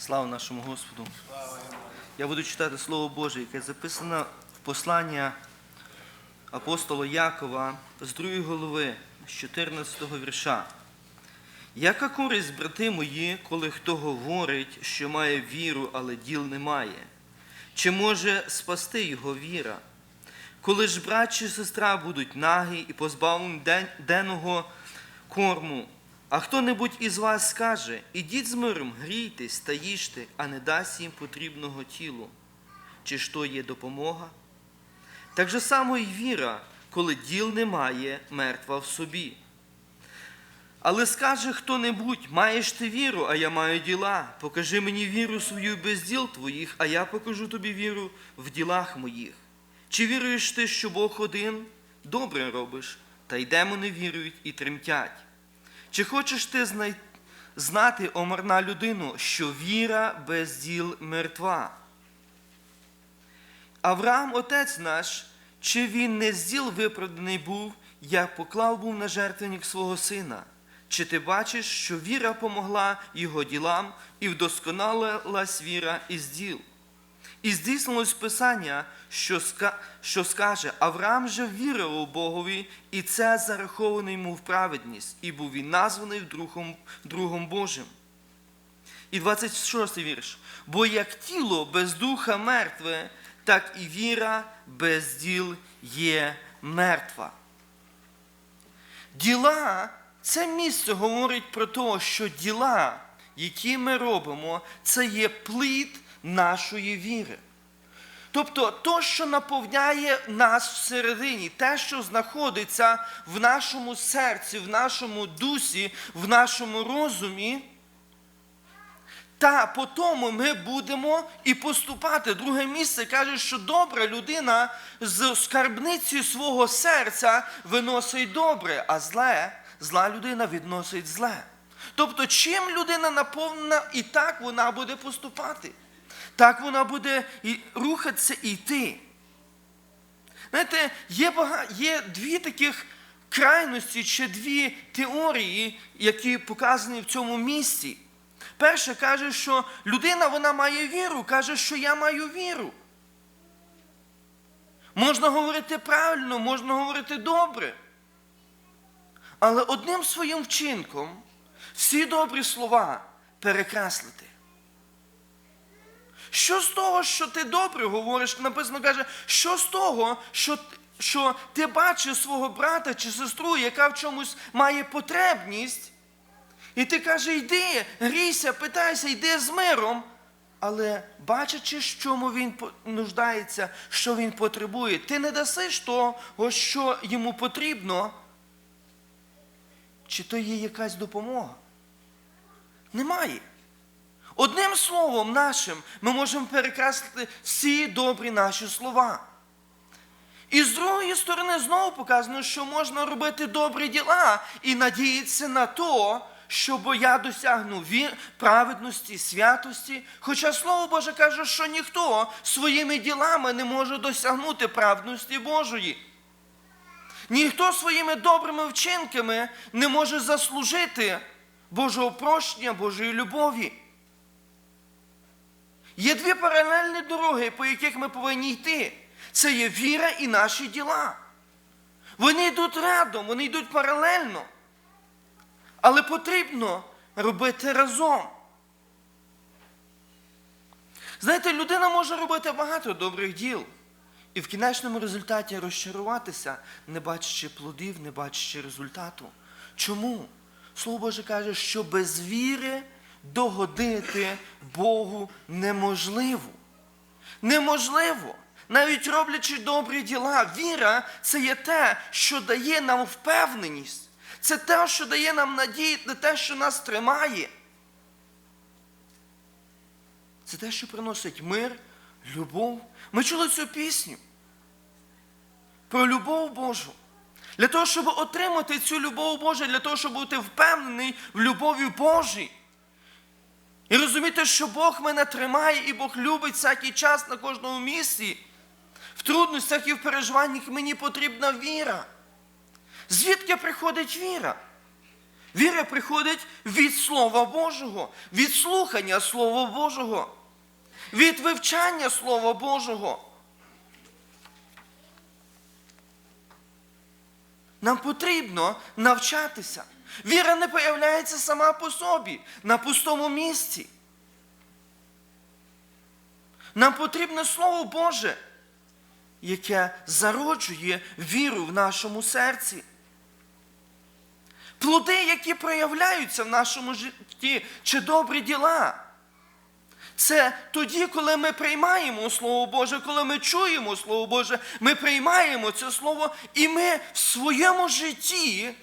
Слава нашому Господу. Я буду читати Слово Боже, яке записано в послання апостола Якова з 2 голови, з 14 вірша. Яка користь, брати мої, коли хто говорить, що має віру, але діл не має? Чи може спасти його віра? Коли ж брат чи сестра будуть нагі і позбавлені денного корму, а хто-небудь із вас скаже, ідіть з миром, грійтесь та їжте, а не дасть їм потрібного тілу. Чи ж то є допомога? Так же само і віра, коли діл немає, мертва в собі. Але скаже хто-небудь, маєш ти віру, а я маю діла. Покажи мені віру свою без діл твоїх, а я покажу тобі віру в ділах моїх. Чи віруєш ти, що Бог один? Добре робиш, та й демони вірують і тремтять. Чи хочеш ти знати, омарна людину, що віра без діл мертва? Авраам, отець наш, чи він не з діл виправданий був, як поклав був на жертвенник свого сина? Чи ти бачиш, що віра помогла його ділам і вдосконалилась віра із діл? І здійснилось Писання, що, що скаже, Авраам же вірив у Богові, і це зараховано йому в праведність, і був він названий другом, другом Божим. І 26 вірш. Бо як тіло без духа мертве, так і віра без діл є мертва. Діла це місце говорить про те, що діла, які ми робимо, це є плід нашої віри. Тобто то, що наповняє нас всередині, те, що знаходиться в нашому серці, в нашому дусі, в нашому розумі, та по тому ми будемо і поступати. Друге місце каже, що добра людина з скарбниці свого серця виносить добре, а зле, зла людина відносить зле. Тобто, чим людина наповнена, і так вона буде поступати. Так вона буде і рухатися і йти. Знаєте, є, бага... є дві таких крайності чи дві теорії, які показані в цьому місці. Перше каже, що людина вона має віру, каже, що я маю віру. Можна говорити правильно, можна говорити добре. Але одним своїм вчинком всі добрі слова перекреслити. Що з того, що ти добре говориш, написано каже, що з того, що, що ти бачиш свого брата чи сестру, яка в чомусь має потребність, і ти каже, йди, грійся, питайся, йди з миром. Але бачачи, в чому він нуждається, що він потребує, ти не дасиш того, що йому потрібно, чи то є якась допомога? Немає. Одним словом нашим ми можемо перекреслити всі добрі наші слова. І з другої сторони знову показано, що можна робити добрі діла і надіятися на то, що я досягну праведності, святості. Хоча Слово Боже каже, що ніхто своїми ділами не може досягнути праведності Божої. Ніхто своїми добрими вчинками не може заслужити Божого прощення, Божої любові. Є дві паралельні дороги, по яких ми повинні йти. Це є віра і наші діла. Вони йдуть рядом, вони йдуть паралельно. Але потрібно робити разом. Знаєте, людина може робити багато добрих діл. І в кінечному результаті розчаруватися, не бачачи плодів, не бачачи результату. Чому? Слово Боже каже, що без віри догодити Богу неможливо. Неможливо. Навіть роблячи добрі діла, віра це є те, що дає нам впевненість. Це те, що дає нам надію на те, що нас тримає. Це те, що приносить мир, любов. Ми чули цю пісню про любов Божу. Для того, щоб отримати цю любов Божу, для того, щоб бути впевнений в любові Божій. І розуміти, що Бог мене тримає і Бог любить всякий час на кожному місці. В трудностях і в переживаннях мені потрібна віра. Звідки приходить віра? Віра приходить від Слова Божого, від слухання Слова Божого, від вивчання Слова Божого. Нам потрібно навчатися. Віра не появляється сама по собі, на пустому місці. Нам потрібне Слово Боже, яке зароджує віру в нашому серці. Плоди, які проявляються в нашому житті, чи добрі діла. Це тоді, коли ми приймаємо Слово Боже, коли ми чуємо Слово Боже, ми приймаємо це Слово, і ми в своєму житті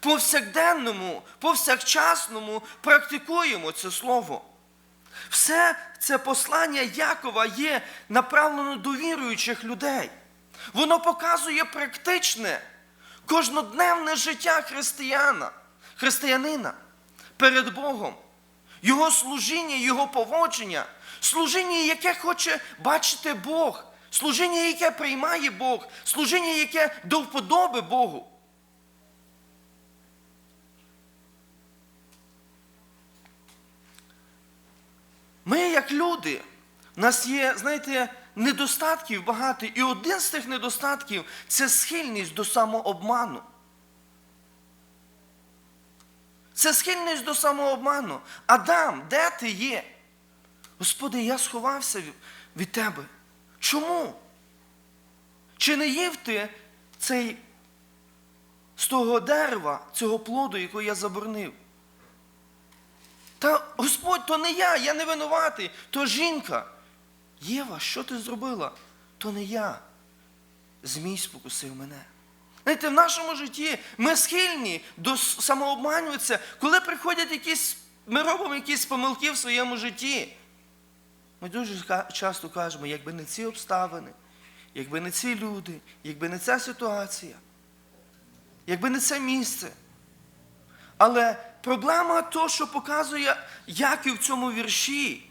повсякденному, повсякчасному практикуємо це Слово. Все це послання Якова є направлено до віруючих людей. Воно показує практичне, кожнодневне життя християна, християнина перед Богом, його служіння, його поводження, служіння, яке хоче бачити Бог, служіння, яке приймає Бог, служіння, яке до вподоби Богу. Ми, як люди, в нас є, знаєте, недостатків багато, і один з тих недостатків це схильність до самообману. Це схильність до самообману. Адам, де ти є? Господи, я сховався від- тебе. Чому? Чи не їв ти цей з того дерева, цього плоду, якого я заборонив? Та Господь, то не я, я не винуватий, то жінка. Єва, що ти зробила? То не я. Змій спокусив мене. Знаєте, в нашому житті ми схильні до самообманюватися, коли приходять якісь, ми робимо якісь помилки в своєму житті. Ми дуже часто кажемо, якби не ці обставини, якби не ці люди, якби не ця ситуація, якби не це місце. Але проблема то, що показує Яків в цьому вірші.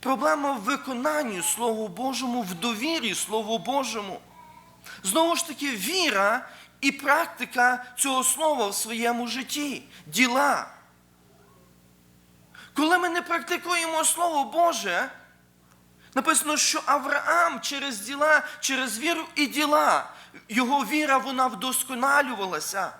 Проблема в виконанні Слову Божому, в довірі Слову Божому. Знову ж таки, віра і практика цього слова в своєму житті, діла. Коли ми не практикуємо Слово Боже, написано, що Авраам через діла, через віру і діла, його віра вона вдосконалювалася.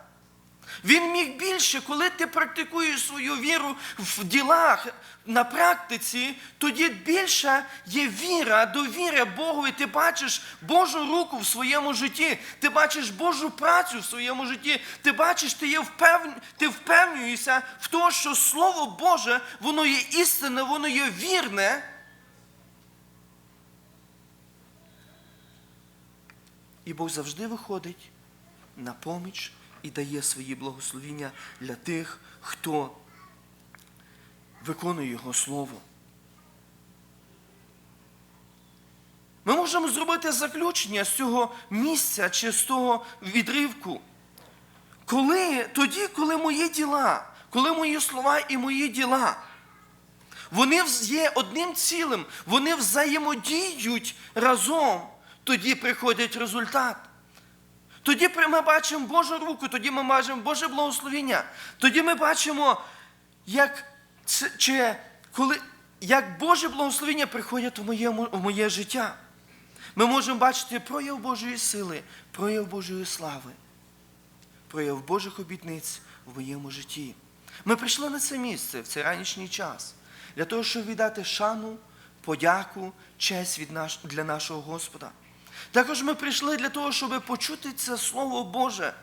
Він міг більше, коли ти практикуєш свою віру в ділах, на практиці, тоді більше є віра, довіра Богу, і ти бачиш Божу руку в своєму житті, ти бачиш Божу працю в своєму житті, ти бачиш, ти, є впевн... ти впевнюєшся в те, що Слово Боже, воно є істинне, воно є вірне. І Бог завжди виходить на поміч і дає свої благословіння для тих, хто виконує Його Слово. Ми можемо зробити заключення з цього місця чи з того відривку. Коли, тоді, коли мої діла, коли мої слова і мої діла, вони є одним цілим, вони взаємодіють разом, тоді приходить результат. Тоді ми бачимо Божу руку, тоді ми бачимо Боже благословіння. Тоді ми бачимо, як, чи, коли, як Боже благословіння приходять в, моєму, в моє життя. Ми можемо бачити прояв Божої сили, прояв Божої слави, прояв Божих обітниць в моєму житті. Ми прийшли на це місце в цей ранішній час для того, щоб віддати шану, подяку, честь від наш, для нашого Господа. Також ми прийшли для того, щоб почути це Слово Боже.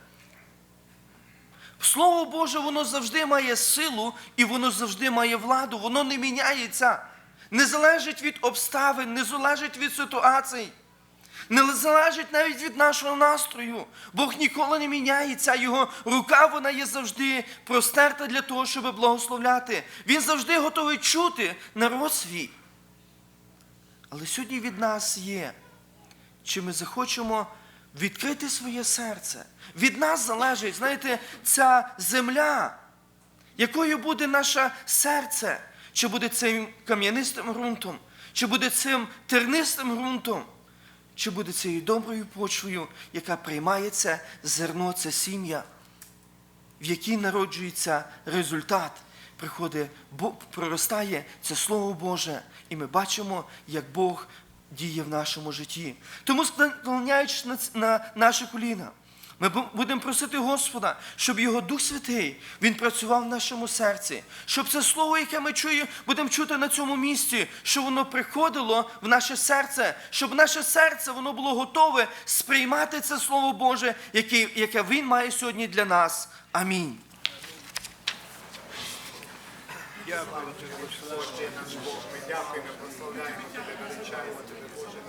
Слово Боже, воно завжди має силу і воно завжди має владу, воно не міняється. Не залежить від обставин, не залежить від ситуацій, не залежить навіть від нашого настрою. Бог ніколи не міняється, його рука вона є завжди простерта для того, щоб благословляти. Він завжди готовий чути народ свій. Але сьогодні від нас є чи ми захочемо відкрити своє серце. Від нас залежить, знаєте, ця земля, якою буде наше серце, чи буде цим кам'янистим ґрунтом, чи буде цим тернистим ґрунтом, чи буде цією доброю почвою, яка приймає це зерно, це сім'я в якій народжується результат. Приходить, проростає це Слово Боже, і ми бачимо, як Бог діє в нашому житті. Тому склоняючись на, наші коліна, ми будемо просити Господа, щоб його Дух Святий він працював в нашому серці, щоб це слово, яке ми чуємо, будемо чути на цьому місці, щоб воно приходило в наше серце, щоб наше серце воно було готове сприймати це Слово Боже, яке, Він має сьогодні для нас. Амінь. Дякую, Господь, нам Бог. Ми дякуємо, прославляємо Тебе, величаємо Тебе, Боже.